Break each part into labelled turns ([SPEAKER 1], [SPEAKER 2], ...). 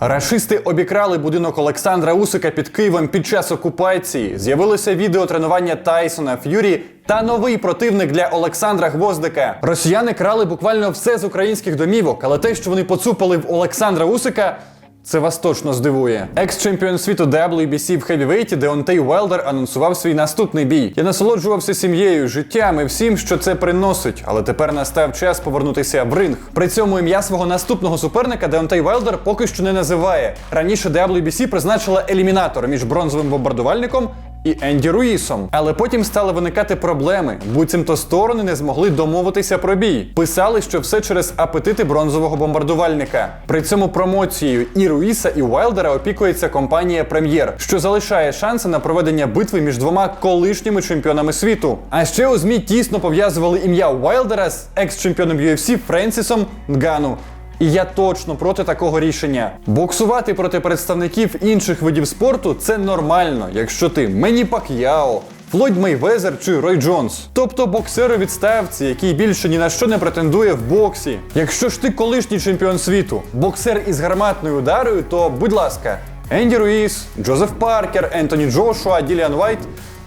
[SPEAKER 1] Рашисти обікрали будинок Олександра Усика під Києвом під час окупації. З'явилося відео тренування Тайсона Ф'юрі та новий противник для Олександра Гвоздика. Росіяни крали буквально все з українських домівок, але те, що вони поцупили в Олександра Усика. Це вас точно здивує. Екс-чемпіон світу WBC в хевівейті Деонтей Уелдер анонсував свій наступний бій. Я насолоджувався сім'єю, життям і всім, що це приносить. Але тепер настав час повернутися в ринг. При цьому ім'я свого наступного суперника Деонтей Уелдер поки що не називає. Раніше WBC призначила елімінатор між бронзовим бомбардувальником. І Енді Руїсом, але потім стали виникати проблеми. Буцімто сторони не змогли домовитися про бій. Писали, що все через апетити бронзового бомбардувальника. При цьому промоцією і Руїса, і Уайлдера опікується компанія Прем'єр, що залишає шанси на проведення битви між двома колишніми чемпіонами світу. А ще у змі тісно пов'язували ім'я Уайлдера з екс-чемпіоном UFC Френсісом Нгану. І я точно проти такого рішення. Боксувати проти представників інших видів спорту це нормально, якщо ти Мені Пак'яо, Флойд Мейвезер чи Рой Джонс. Тобто боксер у відставці, який більше ні на що не претендує в боксі. Якщо ж ти колишній чемпіон світу, боксер із гарматною ударою, то будь ласка, Енді Руїс, Джозеф Паркер, Ентоні Джошуа, Діліан Вайт.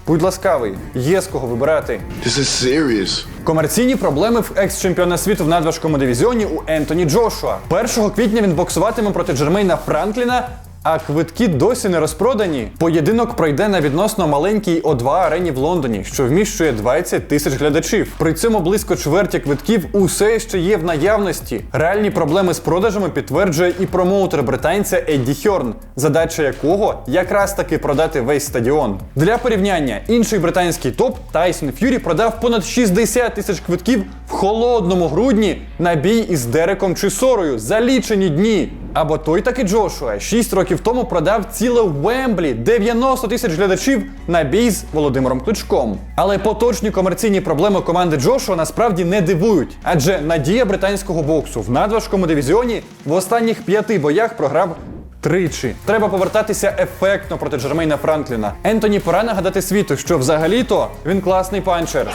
[SPEAKER 1] Будь ласкавий, є з кого вибирати.
[SPEAKER 2] This is serious.
[SPEAKER 1] Комерційні проблеми в екс-чемпіона світу в надважкому дивізіоні у Ентоні Джошуа. 1 квітня він боксуватиме проти Джермейна Франкліна. А квитки досі не розпродані. Поєдинок пройде на відносно маленькій О2 арені в Лондоні, що вміщує 20 тисяч глядачів. При цьому близько чверті квитків усе ще є в наявності. Реальні проблеми з продажами підтверджує і промоутер британця Едді Хьорн, задача якого якраз таки продати весь стадіон. Для порівняння, інший британський топ Тайсон Ф'юрі продав понад 60 тисяч квитків в холодному грудні на бій із Дереком чи Сорою за лічені дні. Або той таки Джошуа 6 років тому продав ціле Вемблі 90 тисяч глядачів на бій з Володимиром Кличком. Але поточні комерційні проблеми команди Джошуа насправді не дивують, адже надія британського боксу в надважкому дивізіоні в останніх п'яти боях програв. Тричі треба повертатися ефектно проти Джермейна Франкліна. Ентоні пора нагадати світу, що взагалі-то він класний панчер.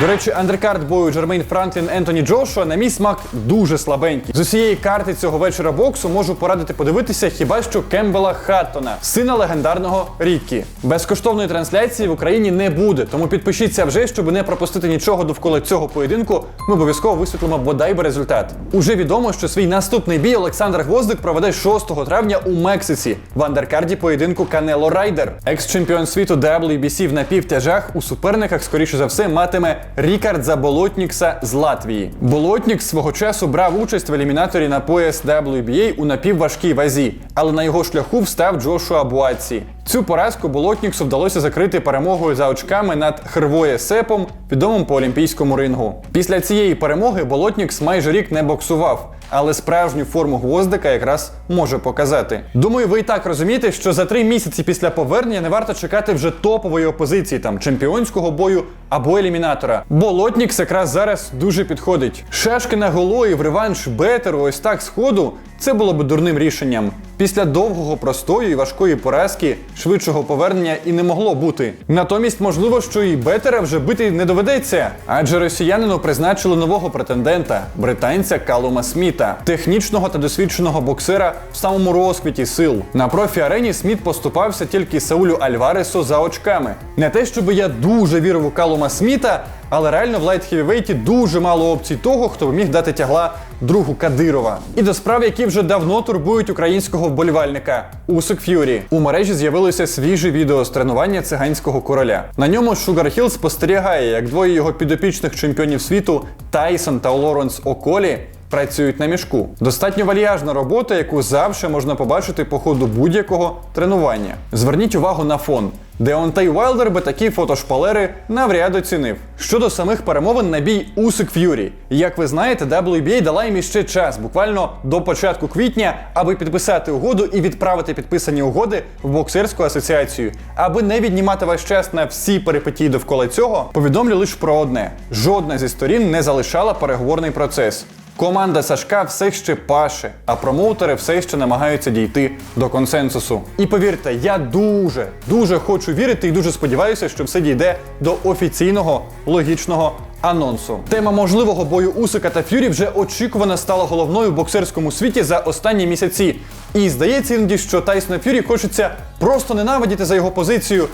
[SPEAKER 1] До речі, андеркарт бою Джермейн Франклін Ентоні Джошуа на мій смак дуже слабенький. З усієї карти цього вечора боксу можу порадити подивитися хіба що Кембела Хаттона, сина легендарного Ріккі. Безкоштовної трансляції в Україні не буде, тому підпишіться вже, щоб не пропустити нічого довкола цього поєдинку. Ми обов'язково висвітлимо бодай би результат. Уже відомо, що свій наступний бій Олександр Гвоздик проведе 6 травня у Мексиці в андеркарді поєдинку Канело Райдер. Екс-чемпіон світу WBC в напівтяжах у суперниках, скоріше за все, матиме Рікард Заболотнікса з Латвії. Болотнікс свого часу брав участь в елімінаторі на пояс WBA у напівважкій вазі, але на його шляху встав Джошуа Буаці. Цю поразку Болотніксу вдалося закрити перемогою за очками над Хрвоє Сепом, відомим по олімпійському рингу. Після цієї перемоги Болотнікс майже рік не боксував. Але справжню форму гвоздика якраз може показати. Думаю, ви і так розумієте, що за три місяці після повернення не варто чекати вже топової опозиції, там чемпіонського бою або елімінатора. Болотнікс якраз зараз дуже підходить. Шашки на голої в реванш Бетеру ось так сходу. Це було б дурним рішенням. Після довгого простою і важкої поразки швидшого повернення і не могло бути. Натомість, можливо, що і Бетера вже бити не доведеться, адже росіянину призначили нового претендента британця Калума Сміта, технічного та досвідченого боксера в самому розквіті сил. На профі-арені Сміт поступався тільки Саулю Альваресу за очками. Не те, щоб я дуже вірив у Калума Сміта, але реально в лайт хевівейті дуже мало опцій того, хто міг дати тягла другу Кадирова. І до справ, які вже давно турбують українського вболівальника Усик Ф'юрі. У мережі з'явилося свіже відео з тренування циганського короля. На ньому Шугар Хіл спостерігає, як двоє його підопічних чемпіонів світу Тайсон та Лоренс Околі. Працюють на мішку. Достатньо вальяжна робота, яку завжди можна побачити по ходу будь-якого тренування. Зверніть увагу на фон. Деонтей Уайлдер би такі фотошпалери навряд оцінив. Щодо самих перемовин на бій Усик Ф'юрі. Як ви знаєте, WBA дала їм іще час, буквально до початку квітня, аби підписати угоду і відправити підписані угоди в боксерську асоціацію. Аби не віднімати ваш час на всі перипетії довкола цього, повідомлю лише про одне: жодна зі сторін не залишала переговорний процес. Команда Сашка все ще паше, а промоутери все ще намагаються дійти до консенсусу. І повірте, я дуже, дуже хочу вірити і дуже сподіваюся, що все дійде до офіційного логічного анонсу. Тема можливого бою Усика та Ф'юрі вже очікувано стала головною в боксерському світі за останні місяці. І здається іноді, що Тайсона Ф'юрі хочеться просто ненавидіти за його позицію.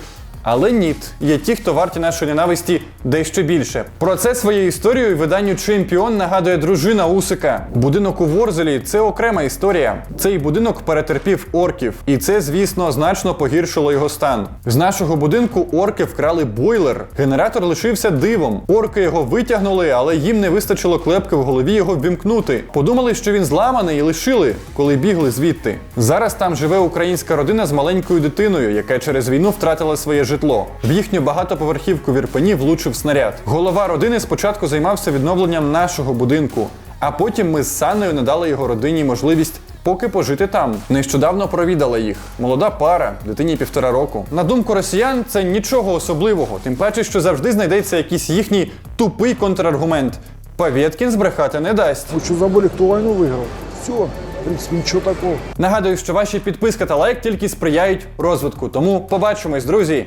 [SPEAKER 1] Але ні, є ті, хто варті нашої ненависті дещо більше. Про це своєю історією виданню Чемпіон нагадує дружина Усика. Будинок у Ворзелі це окрема історія. Цей будинок перетерпів орків, і це, звісно, значно погіршило його стан. З нашого будинку орки вкрали бойлер. Генератор лишився дивом. Орки його витягнули, але їм не вистачило клепки в голові його ввімкнути. Подумали, що він зламаний, і лишили, коли бігли звідти. Зараз там живе українська родина з маленькою дитиною, яка через війну втратила своє житло. В їхню багатоповерхівку в Ірпені влучив снаряд. Голова родини спочатку займався відновленням нашого будинку, а потім ми з Санною надали його родині можливість. Поки пожити там. Нещодавно провідала їх. Молода пара, дитині півтора року. На думку росіян, це нічого особливого, тим паче, що завжди знайдеться якийсь їхній тупий контраргумент. Павєткін збрехати не дасть.
[SPEAKER 2] Вы что забыли, кто войну выиграл? Все, в принципе, ничего такого.
[SPEAKER 1] Нагадую, що ваші підписка та лайк тільки сприяють розвитку. Тому побачимось, друзі!